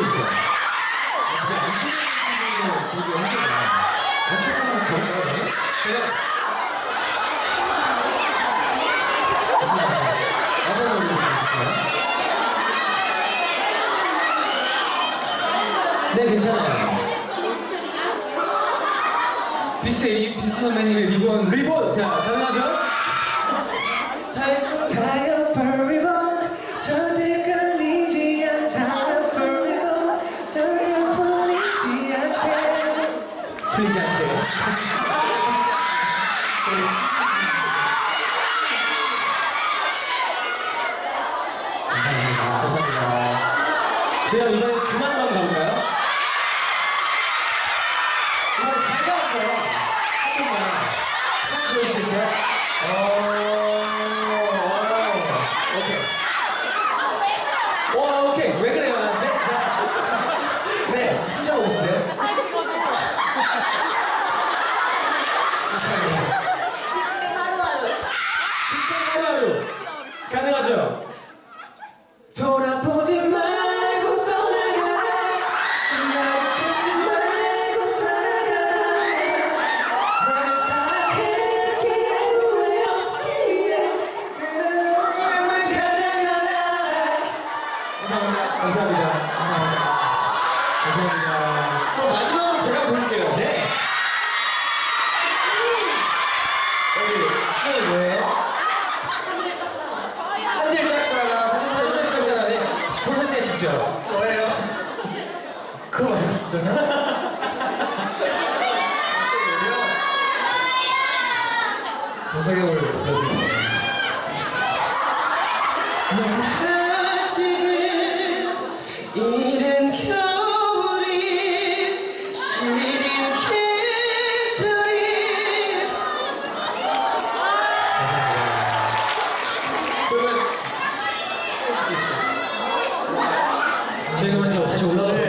있어요. 어떻게 안쪽에 되게 연결해요. 안쪽에 한번 가볼까요? 제가 어떤 노래 부르실까요? 네, 괜찮아요. 비스트, 이 비스트 선배님의 리본. 리본! 자, 가능하죠? 타 풀리지 않게. 감사합니다. 감사합니다. 저희가 이번에 주말만 가볼까요? 이번에 잘 가볼 거예요. 한 번만. 손 보여주시겠어요? 오, 오케이. 와, 오케이. 왜 그래요, 나한테? 자, 네, 신청하고 있어요. 감사합니다. 감사합니다. 감사합니다. 그럼 마지막으로 제가 부를게요. 네. 여기 시간이 뭐예요? 한들 짝사랑 사진 사진 사진 촬영 시간에 프로페셔널 직접. 뭐예요? 그거 말했어요? 도사격을 불러드릴게요. 넌 아직은 이른 겨 그러면 저희가 먼저 다시 올라가